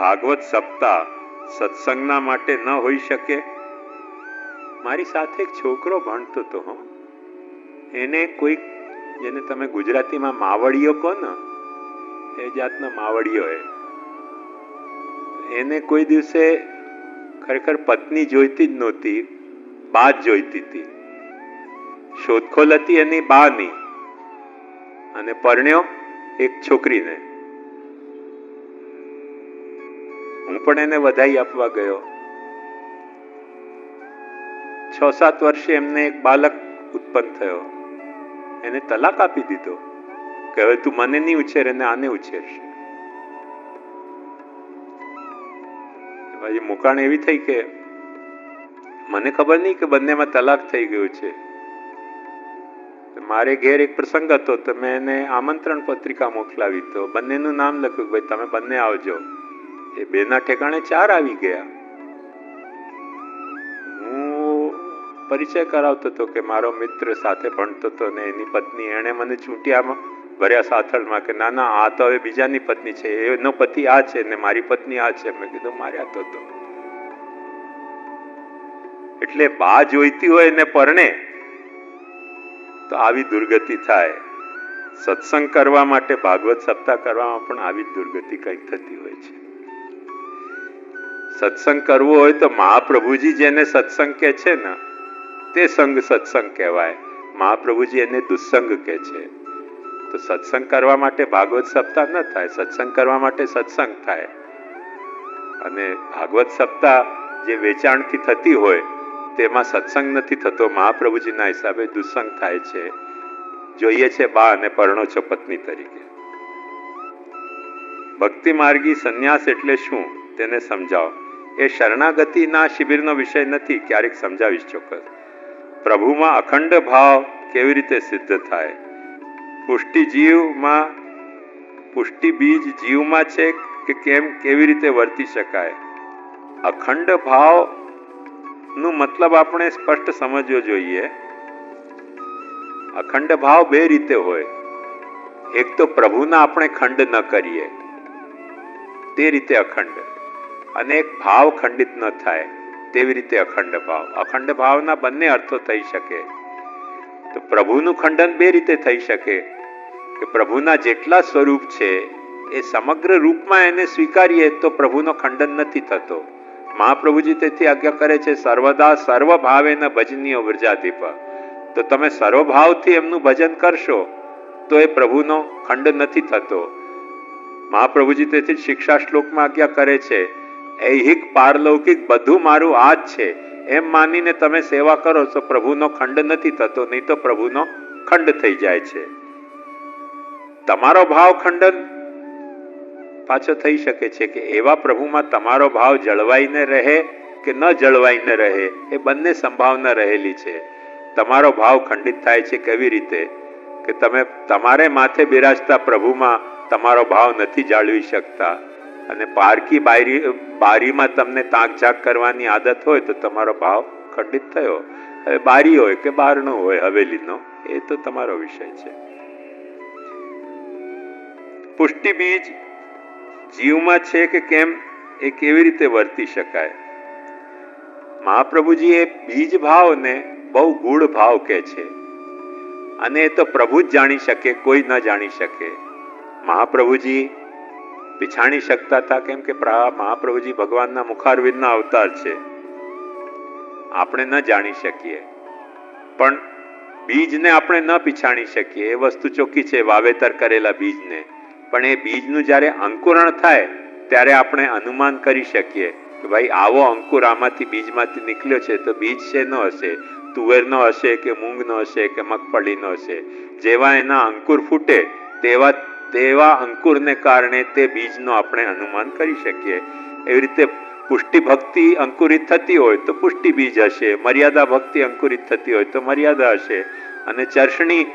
ભાગવત સપ્તાહ સત્સંગના માટે ન હોઈ શકે? મારી સાથે એક છોકરો ભણતો હતો, હો. એને કોઈક, જેને તમે ગુજરાતીમાં માવડીઓ કહો ને, એ જાતના માવડીઓ એ. એને કોઈ દિવસે ખરેખર પત્ની જોઈતી જ નહોતી, બા જ જોઈતી હતી. શોધખોલ હતી એની બાની. અને પરણ્યો એક છોકરીને. હું પણ એને વધાઈ આપવા ગયો. છ સાત વર્ષે એમને એક બાલક ઉત્પન્ન થયો. એને તલાક આપી દીધો કે હવે તું મને નહીં ઉછેર, એને આને ઉછેરશે. પછી મુકાણ એવી થઈ કે મને ખબર નહીં કે બંનેમાં તલાક થઈ ગયું છે. મારે ઘેર એક પ્રસંગ હતો તો મેં એને આમંત્રણ પત્રિકા મોકલાવી તો બંનેનું નામ લખ્યું કે ભાઈ તમે બંને આવજો. એ બેના ઠેકાણે ચાર આવી ગયા. હું પરિચય કરાવતો હતો કે મારો મિત્ર સાથે ભણતો હતો ને એની પત્ની. એણે મને ચૂંટ્યામાં ભર્યા સાથળમાં કે ના ના, આ તો હવે બીજાની પત્ની છે. એનો પતિ આ છે ને મારી પત્ની આ છે. મેં કીધું, માર્યા તો તો. એટલે બા જોઈતી હોય ને પરણે તો આવી દુર્ગતિ થાય. સત્સંગ કરવા માટે ભાગવત સપ્તાહ કરવામાં પણ આવી દુર્ગતિ કંઈક થતી હોય છે. સત્સંગ કરવો હોય તો મહાપ્રભુજી જેને સત્સંગ કે છે ને, તે સંગ સત્સંગ કહેવાય. મહાપ્રભુજી એને દુસ્સંગ કે છે. તો સત્સંગ કરવા માટે ભાગવત સપ્તાહ ન થાય, સત્સંગ કરવા માટે સત્સંગ થાય. અને ભાગવત સપ્તાહ જે વેચાણથી થતી હોય, તેમાં સત્સંગ નથી થતો. મહાપ્રભુજીના હિસાબે દુસ્સંગ થાય છે. જોઈએ છે બા અને પરણો છો પત્ની તરીકે. ભક્તિ માર્ગી સંન્યાસ એટલે શું? તેને સમજાવો. એ શરણાગતિના શિબિરનો વિષય નથી, ક્યારેક સમજાવીશ ચોક્કસ. પ્રભુમાં અખંડ ભાવ કેવી રીતે સિદ્ધ થાય? પુષ્ટિ જીવમાં, પુષ્ટિ બીજ જીવમાં છે કે કેમ, કેવી રીતે વર્તી શકાય? અખંડ ભાવનું મતલબ આપણે સ્પષ્ટ સમજવો જોઈએ. અખંડ ભાવ બે રીતે હોય. એક તો પ્રભુના આપણે ખંડ ન કરીએ. તે રીતે અખંડ. અને એક ભાવ ખંડિત ન થાય તેવી રીતે અખંડ ભાવ. અખંડ ભાવના બંને અર્થો થઈ શકે. તો પ્રભુનું ખંડન બે રીતે થઈ શકે. કે પ્રભુના જેટલા સ્વરૂપ છે, એ સમગ્ર રૂપમાં એને સ્વીકારીએ તો પ્રભુનો ખંડન નથી થતો. મહાપ્રભુજી તેથી આજ્ઞા કરે છે, સર્વદા સર્વ ભાવેન ભજનીય વ્રજાધિપ તો તમે સર્વભાવથી એમનું ભજન કરશો, તો એ પ્રભુનો ખંડ નથી થતો. મહાપ્રભુજી તેથી શિક્ષા શ્લોકમાં આજ્ઞા કરે છે ઐહિક પારલૌકિક બધું મારું આ જ છે. એમ માનીને તમે સેવા કરો તો પ્રભુનો ખંડ નથી થતો, નહીં તો પ્રભુનો ખંડ થઈ જાય છે. તમારો ભાવ ખંડન પાછો થઈ શકે છે કે એવા પ્રભુમાં તમારો ભાવ જળવાઈને રહે કે ન જળવાઈને રહે, એ બંને સંભાવના રહેલી છે. તમારો ભાવ ખંડિત થાય છે કેવી રીતે? કે તમે તમારે માથે બિરાજતા પ્રભુમાં તમારો ભાવ નથી જાળવી શકતા. અને પારકી બારી, બારીમાં તમને તાક ઝાક કરવાની આદત હોય તો તમારો ભાવ ખંડિત થયો. હવે બારી હોય કે બારણું હોય, હવેલીનો, એ તો તમારો વિષય છે. પુષ્ટિ બીજ જીવમાં છે કે કેમ, એ કેવી રીતે વર્તી શકાય? મહાપ્રભુજી એ બીજ ભાવને બહુ ગૂઢ ભાવ કે છે. અને એ તો પ્રભુ જ જાણી શકે, કોઈ ન જાણી શકે. મહાપ્રભુજી પીછાણી શકતા હતા કેમ કે મહાપ્રભુજી ભગવાનના મુખારવિંદના અવતાર છે. આપણે ન જાણી શકીએ. પણ બીજને આપણે ન પીછાણી શકીએ. એ વસ્તુ ચોખ્ખી છે, વાવેતર કરેલા બીજને. પણ એ બીજનું જ્યારે અંકુરણ થાય, ત્યારે આપણે અનુમાન કરી શકીએ કે ભાઈ, આવો અંકુર આમાંથી બીજમાંથી નીકળ્યો છે, તો બીજ શેનો હશે તુવેરનો હશે કે મૂંગનો હશે કે મગફળીનો હશે. જેવા એના અંકુર ફૂટે, તેવા તેવા અંકુરને કારણે તે બીજનો આપણે અનુમાન કરી શકીએ. એવી રીતે પુષ્ટિ ભક્તિ અંકુરિત થતી હોય તો પુષ્ટિ બીજ હશે, મર્યાદા ભક્તિ અંકુરિત થતી હોય તો મર્યાદા હશે. અને ચર્ષણી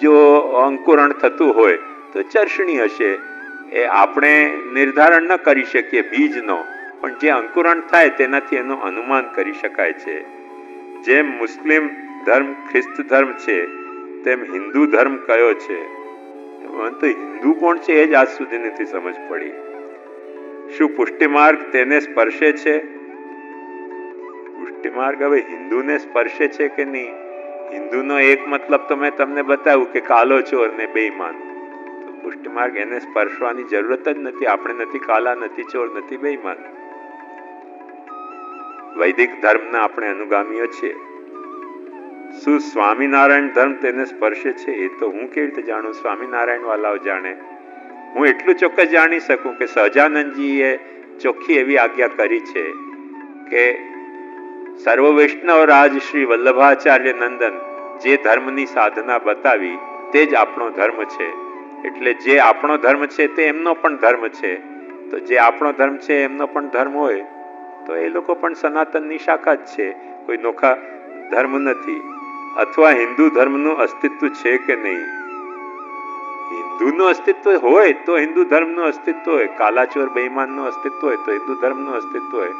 જો અંકુરણ થતું હોય તો ચર્ષણી હશે. એ આપણે નિર્ધારણ ન કરી શકીએ બીજનો, પણ જે અંકુરણ થાય તેનાથી એનું અનુમાન કરી શકાય છે. જેમ મુસ્લિમ ધર્મ, ખ્રિસ્ત ધર્મ છે, તેમ હિન્દુ ધર્મ કયો છે? તો હિન્દુ કોણ છે એ જ આજ સુધી નથી સમજ પડી. શું પુષ્ટિમાર્ગ તેને સ્પર્શે છે? પુષ્ટિમાર્ગ હવે હિન્દુને સ્પર્શે છે કે નહીં? હિન્દુનો એક મતલબ તો મેં તમને બતાવ્યું કે કાલો ચોર ને બેઈમાન. તો પુષ્ટિમાર્ગ એને સ્પર્શવાની જરૂરત જ નથી. આપણે નથી કાલા, નથી ચોર, નથી બેઈમાન. વૈદિક ધર્મના આપણે અનુગામીઓ છીએ. શું સ્વામિનારાયણ ધર્મ તેને સ્પર્શે છે? એ તો હું કેવી રીતે જાણું? સ્વામિનારાયણ વાલાઓ જાણે. હું એટલું ચોક્કસ જાણી શકું કે સહજાનંદજીએ ચોખ્ખી એવી આજ્ઞા કરી છે કે સર્વ વૈષ્ણવ રાજ શ્રી વલ્લભાચાર્ય નંદન જે ધર્મની સાધના બતાવી તે જ આપણો ધર્મ છે. એટલે જે આપણો ધર્મ છે તે એમનો પણ ધર્મ છે. તો જે આપણો ધર્મ છે એમનો પણ ધર્મ હોય, તો એ લોકો પણ સનાતનની શાખા જ છે. કોઈ નોખા ધર્મ નથી. અથવા હિન્દુ ધર્મનું અસ્તિત્વ છે કે નહીં? હિન્દુનું અસ્તિત્વ હોય તો હિન્દુ ધર્મનું અસ્તિત્વ હોય. કાલાચોર બેઈમાનનું અસ્તિત્વ હોય તો હિન્દુ ધર્મનું અસ્તિત્વ હોય.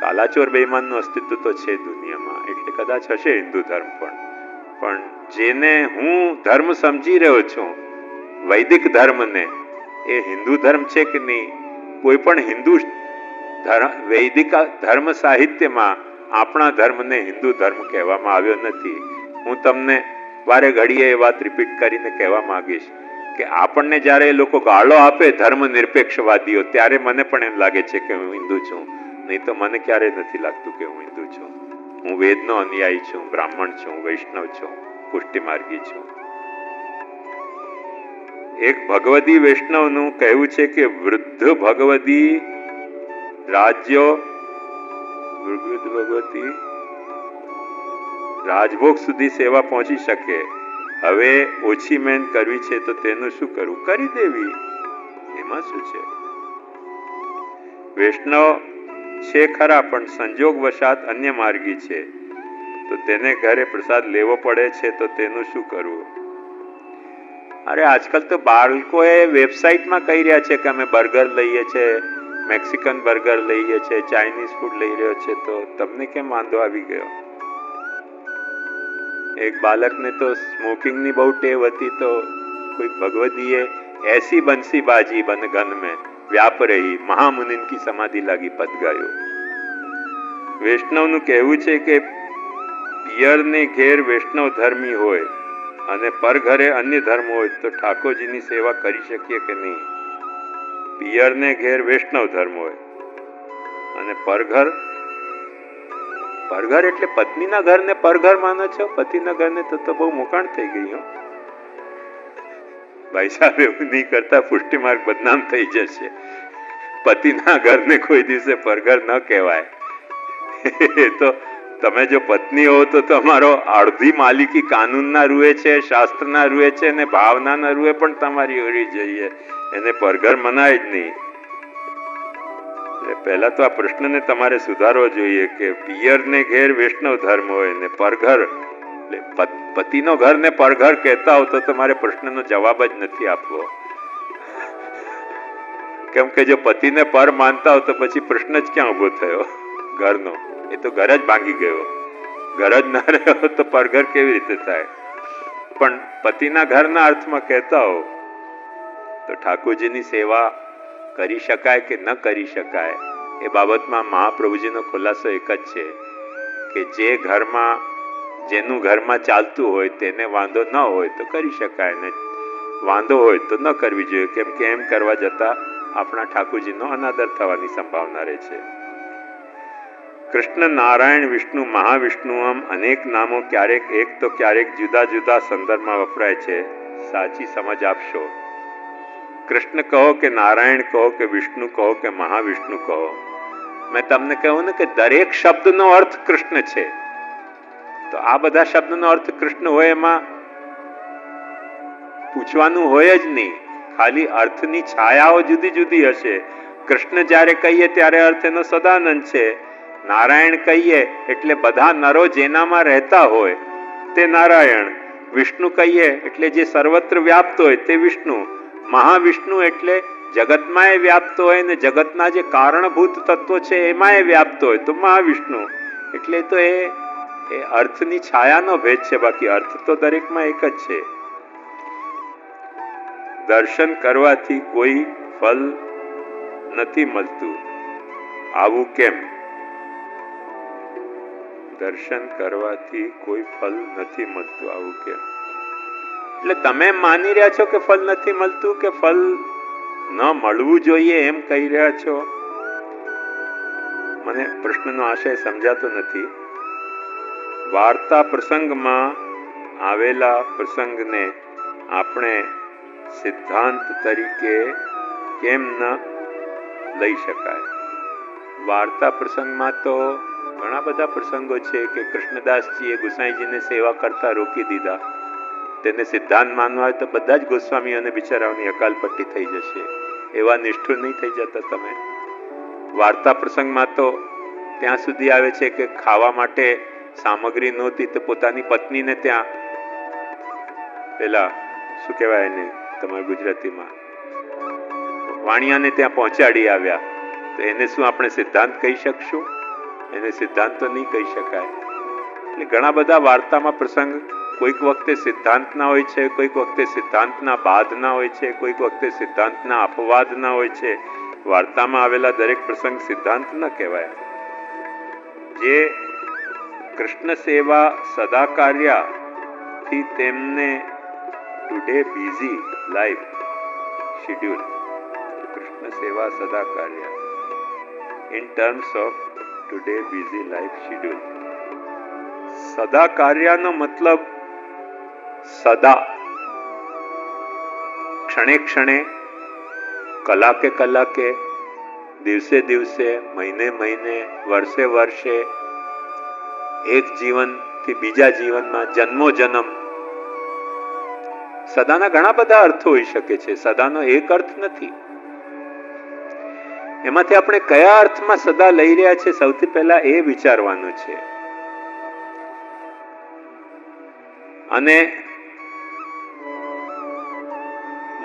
કાલાચોર બેઈમાનનું અસ્તિત્વ તો છે દુનિયામાં. એટલે કદાચ હશે હિન્દુ ધર્મ પણ. પણ જેને હું ધર્મ સમજી રહ્યો છું, વૈદિક ધર્મને, એ હિન્દુ ધર્મ છે કે નહીં? કોઈ પણ હિન્દુ વૈદિક ધર્મ સાહિત્યમાં આપણા ધર્મને હિન્દુ ધર્મ કહેવામાં આવ્યો નથી. હું તમને વારે ઘડીએ એ વાત રિપીટ કરીને કહેવા માંગીશ કે આપણને જ્યારે એ લોકો ગાળો આપે ધર્મ નિરપેક્ષવાદીઓ ત્યારે મને પણ એમ લાગે છે કે હું હિન્દુ છું. નહીં તો મને ક્યારેય નથી લાગતું કે હું હિન્દુ છું. હું વેદનો અનુયાયી છું, બ્રાહ્મણ છું, વૈષ્ણવ છું, પુષ્ટિમાર્ગી છું. એક ભગવદી વૈષ્ણવનું કહેવું છે કે વૃદ્ધ ભગવદી રાજ્યો વૃદ્ધ ભગવતી રાજભોગ સુધી સેવા પહોંચી શકે. હવે ઓછી મહેનત કરવી છે તો તેનું શું કરવું? કરી દેવી. એમાં શું છે? વૈષ્ણવ છે ખરા, પણ સંજોગ વસાત અન્ય માર્ગી છે. તો તેને ઘરે પ્રસાદ લેવો પડે છે તો તેનું શું કરવું? અરે આજકાલ તો બાળકોએ વેબસાઇટમાં કહી રહ્યા છે કે અમે બર્ગર લઈએ છે મેક્સિકન બર્ગર લઈએ છે, ચાઇનીઝ ફૂડ લઈ રહ્યો છે, તો તમને કેમ વાંધો આવી ગયો? એક બાલકને તો સ્મોકિંગની બહુ ટેવ હતી, તો કોઈ ભગવદીએ એસી બંસી બાજી બન ગન મેં વ્યાપ રહી મહામુનિન કી સમાધિ લાગી પદ ગાયો વૈષ્ણવનું કહેવું છે કે પિયરને ઘેર વૈષ્ણવ ધર્મી હોય અને પર ઘરે અન્ય ધર્મ હોય, તો ઠાકોરજીની સેવા કરી શકીએ કે નહીં? પિયરને ઘેર વૈષ્ણવ ધર્મ હોય. અને પરઘર? પરઘર એટલે પત્નીના ઘરને પરઘર માનો છો? પતિના ઘરને તો તો બહુ મોકાણ થઈ ગઈ ભાઈ સાહેબ, એવું નહીં કરતા પુષ્ટિ માર્ગ બદનામ થઈ જશે. પતિના ઘરને કોઈ દિવસે પરઘર ન કહેવાય. એ તો તમે જો પત્ની હો, તો તમારો અડધી માલિકી કાનૂનના રૂએ છે, શાસ્ત્રના રૂએ છે અને ભાવનાના રૂએ પણ તમારી હોવી જોઈએ. એને પરઘર મનાય જ નહીં. પહેલા તો આ પ્રશ્નને તમારે સુધારવો જોઈએ કે પિયરને ઘેર વૈષ્ણવ ધર્મ હોય ને પરઘર, એટલે પતિનો ઘર ને પરઘર કહેતા હો તો તમારે પ્રશ્નનો જવાબ જ નથી આપવો. કેમ કે જો પતિને પર માનતા હો તો પછી પ્રશ્ન જ ક્યાં ઊભો થયો? ઘરનો. એ તો ઘર જ ભાંગી ગયો. ઘર જ ના રહ્યો તો પરઘર કેવી રીતે થાય? પણ પતિના ઘરના અર્થમાં કહેતા હો તો ઠાકોરજીની સેવા કરી શકાય કે ન કરી શકાય, એ બાબતમાં મહાપ્રભુજીનો ખુલાસો એક જ છે કે જે ઘરમાં, જેનું ઘરમાં ચાલતું હોય તેને વાંધો ન હોય તો કરી શકાય ને વાંધો હોય તો ન કરવી જોઈએ, કેમ કે એમ કરવા જતાં આપણા ઠાકોરજીનો અનાદર થવાની સંભાવના રહે છે. કૃષ્ણ નારાયણ વિષ્ણુ, મહાવિષ્ણુ આમ અનેક નામો ક્યારેક એક તો ક્યારેક જુદા જુદા સંદર્ભમાં વપરાય છે. સાચી સમજ આપશો. કૃષ્ણ કહો કે નારાયણ કહો કે વિષ્ણુ કહો કે મહાવિષ્ણુ કહો. મેં તમને કહ્યું ને કે દરેક શબ્દનો અર્થ કૃષ્ણ છે. તો આ બધા શબ્દનો અર્થ કૃષ્ણ હોય એમાં? પૂછવાનું હોય જ નહીં. ખાલી અર્થની છાયાઓ જુદી જુદી હશે. કૃષ્ણ જ્યારે કહીએ ત્યારે અર્થ એનો સદાનંદ છે. નારાયણ કહીએ એટલે બધા નરો જેનામાં રહેતા હોય તે નારાયણ. વિષ્ણુ કહીએ એટલે જે સર્વત્ર વ્યાપ્ત હોય તે વિષ્ણુ. મહાવિષ્ણુ એટલે જગતમાં વ્યાપતો હોય ને જગતના જે કારણભૂત તત્વો છે એમાં વ્યાપતો હોય તો મહાવિષ્ણુ. એટલે તો એ એ અર્થની છાયાનો ભેદ છે, બાકી અર્થ તો દરેકમાં એક જ છે. દર્શન કરવાથી કોઈ ફલ નથી મળતું. આવું કેમ? દર્શન કરવાથી કોઈ ફલ નથી મળતું. આવું કેમ? એટલે તમે માની રહ્યા છો કે ફલ નથી મળતું, કે ફલ ન મળવું જોઈએ એમ કહી રહ્યા છો? મને પ્રશ્નનો આશય સમજાતો નથી. વાર્તા પ્રસંગમાં આવેલા પ્રસંગને આપણે સિદ્ધાંત તરીકે કેમ ન લઈ શકાય? વાર્તા પ્રસંગમાં તો ઘણા બધા પ્રસંગો છે કે કૃષ્ણદાસજીએ ગુસાઈજીને સેવા કરતા રોકી દીધા. તેને સિદ્ધાંત માનવા હોય તો બધા જ ગોસ્વામીઓને બિચારાઓની અકાલપટ્ટી થઈ જશે. એવા નિષ્ઠુર નહીં થઈ જતા તમે. વાર્તા પ્રસંગમાં તો ત્યાં સુધી આવે છે કે ખાવા માટે સામગ્રી નહોતી તો પોતાની પત્નીને ત્યાં પેલા, શું કહેવાય એને તમારા ગુજરાતીમાં? વાણિયાને ત્યાં પહોંચાડી આવ્યા. તો એને શું આપણે સિદ્ધાંત કહી શકશું? એને સિદ્ધાંત તો નહીં કહી શકાય. એટલે ઘણા બધા વાર્તામાં પ્રસંગ કોઈક વખતે સિદ્ધાંતના હોય છે, કોઈક વખતે સિદ્ધાંતના બાદના હોય છે, કોઈક વખતે સિદ્ધાંતના અપવાદના હોય છે. વાર્તામાં આવેલા દરેક પ્રસંગ સિદ્ધાંત ન કહેવાય. જે કૃષ્ણ સેવા સદા કાર્યથી તેમને today busy life schedule Krishna સેવા સદા in terms of today busy life schedule સદા કાર્યનો મતલબ સદા. ક્ષણે ક્ષણે, કલાકે કલાકે, દિવસે દિવસે, મહિને મહિને, વર્ષે વર્ષે, એક જીવનથી બીજા જીવનમાં જન્મો જન્મ. સદાના ઘણા બધા અર્થો હોઈ શકે છે. સદાનો એક અર્થ નથી. એમાંથી આપણે કયા અર્થમાં સદા લઈ રહ્યા છે સૌથી પહેલા એ વિચારવાનું છે. અને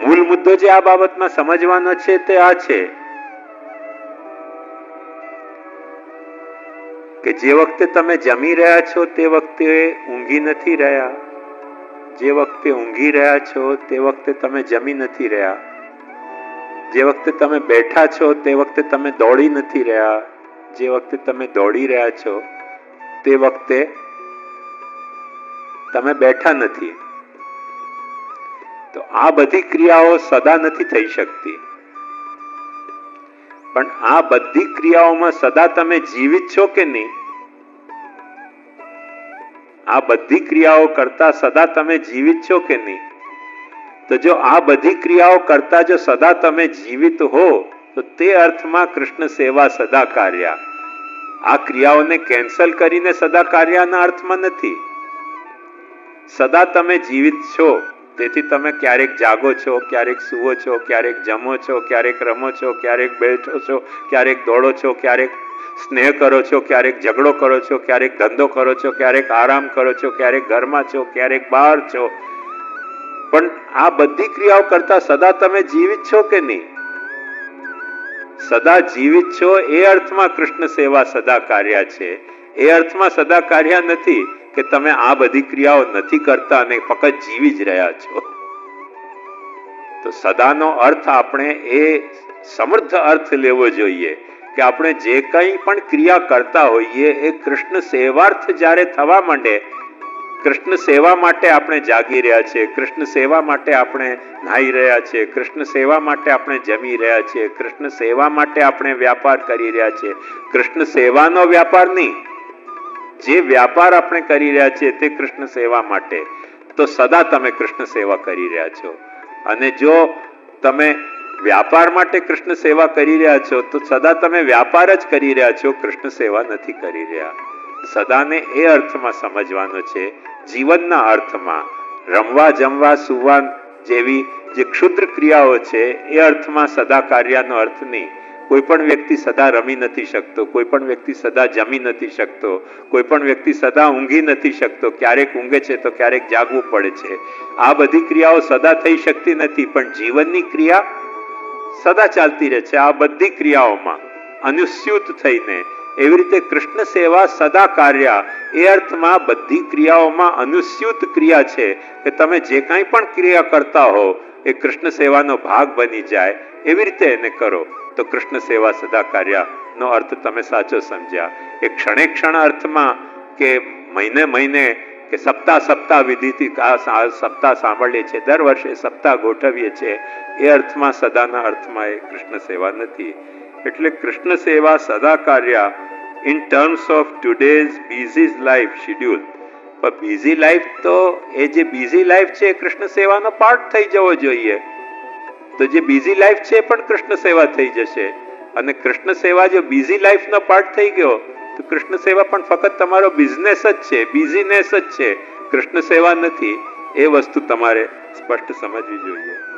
મૂળ મુદ્દો જે આ બાબતમાં સમજવાનો છે તે આ છે કે જે વખતે તમે જમી રહ્યા છો તે વખતે ઊંઘી નથી રહ્યા. જે વખતે ઊંઘી રહ્યા છો તે વખતે તમે જમી નથી રહ્યા. જે વખતે તમે બેઠા છો તે વખતે તમે દોડી નથી રહ્યા. જે વખતે તમે દોડી રહ્યા છો તે વખતે તમે બેઠા નથી. તો આ બધી ક્રિયાઓ સદા નથી થઈ શકતી. પણ આ બધી ક્રિયાઓમાં સદા તમે જીવિત છો કે નહીં? આ બધી ક્રિયાઓ કરતા સદા તમે જીવિત છો કે નહીં? તો જો આ બધી ક્રિયાઓ કરતા જો સદા તમે જીવિત હો, તો તે અર્થમાં કૃષ્ણ સેવા સદા કાર્યા. આ ક્રિયાઓને કેન્સલ કરીને સદા કાર્યના અર્થમાં નથી. સદા તમે જીવિત છો. તેથી તમે ક્યારેક જાગો છો ક્યારેક સુવો છો ક્યારેક જમો છો ક્યારેક રમો છો ક્યારેક બેઠો છો ક્યારેક દોડો છો ક્યારેક સ્નેહ કરો છો ક્યારેક ઝઘડો કરો છો ક્યારેક ધંધો કરો છો ક્યારેક આરામ કરો છો ક્યારેક ઘરમાં છો ક્યારેક બહાર છો પણ આ બધી ક્રિયાઓ કરતા સદા તમે જીવિત છો કે નહીં સદા જીવિત છો એ અર્થમાં કૃષ્ણ સેવા સદા કાર્ય છે એ અર્થમાં સદા કાર્ય નથી કે તમે આ બધી ક્રિયાઓ નથી કરતા અને ફક્ત જીવી જ રહ્યા છો. તો સદાનો અર્થ આપણે એ સમર્થ અર્થ લેવો જોઈએ કે આપણે જે કંઈ પણ ક્રિયા કરતા હોઈએ એ કૃષ્ણ સેવાર્થ જ્યારે થવા માંડે, કૃષ્ણ સેવા માટે આપણે જાગી રહ્યા છીએ, કૃષ્ણ સેવા માટે આપણે નાહી રહ્યા છીએ, કૃષ્ણ સેવા માટે આપણે જમી રહ્યા છીએ, કૃષ્ણ સેવા માટે આપણે વ્યાપાર કરી રહ્યા છીએ. કૃષ્ણ સેવાનો વ્યાપાર નહીં જે વ્યાપાર આપણે કરી રહ્યા છીએ તે કૃષ્ણ સેવા માટે, તો સદા તમે કૃષ્ણ સેવા કરી રહ્યા છો. અને જો તમે વ્યાપાર માટે કૃષ્ણ સેવા કરી રહ્યા છો, તો સદા તમે વ્યાપાર જ કરી રહ્યા છો, કૃષ્ણ સેવા નથી કરી રહ્યા. સદાને એ અર્થમાં સમજવાનો છે, જીવનના અર્થમાં રમવા, જમવા, સુવા જેવી જે ક્ષુદ્ર ક્રિયાઓ છે, એ અર્થમાં સદા કાર્યનો અર્થ નહીં. કોઈ પણ વ્યક્તિ સદા રમી નથી શકતો, કોઈ પણ વ્યક્તિ સદા જમી નથી શકતો, કોઈ પણ વ્યક્તિ સદા ઊંઘી નથી શકતો, ક્યારેક ઊંઘે છે તો ક્યારેક જાગવું પડે છે. આ બધી ક્રિયાઓ સદા થઈ શકતી નથી, પણ જીવનની ક્રિયા સદા ચાલતી રહે છે આ બધી ક્રિયાઓમાં. અનુસ્યુત થઈને એવી રીતે કૃષ્ણ સેવા સદા કાર્ય એ અર્થમાં બધી ક્રિયાઓમાં અનુસ્યુત ક્રિયા છે કે તમે જે કાંઈ પણ ક્રિયા કરતા હો એ કૃષ્ણ સેવાનો ભાગ બની જાય એવી રીતે એને કરો. તો કૃષ્ણ સેવા સદા કાર્ય. નો અર્થ તમે સાચો સમજ્યા. એ ક્ષણે ક્ષણ અર્થમાં કે મહિને મહિને કે સપ્તાહ સપ્તાહ વિધિથી આ સપ્તાહ સાંભળીએ છીએ. દર વર્ષે સપ્તાહ ગોઠવીએ છીએ. એ અર્થમાં સદાના અર્થમાં એ કૃષ્ણ સેવા નથી. એટલે કૃષ્ણ સેવા સદા કાર્યા in terms of today's busy life schedule પણ બિઝી લાઈફ તો એ જે બિઝી લાઈફ છે કૃષ્ણ સેવાનો પાર્ટ થઈ જવો જોઈએ. તો જે બીજી લાઈફ છે એ પણ કૃષ્ણ સેવા થઈ જશે. અને કૃષ્ણ સેવા જો બિઝી લાઈફનો પાર્ટ થઈ ગયો, તો કૃષ્ણ સેવા પણ ફક્ત તમારો બિઝનેસ જ છે બિઝીનેસ જ છે. કૃષ્ણ સેવા નથી, એ વસ્તુ તમારે સ્પષ્ટ સમજવી જોઈએ.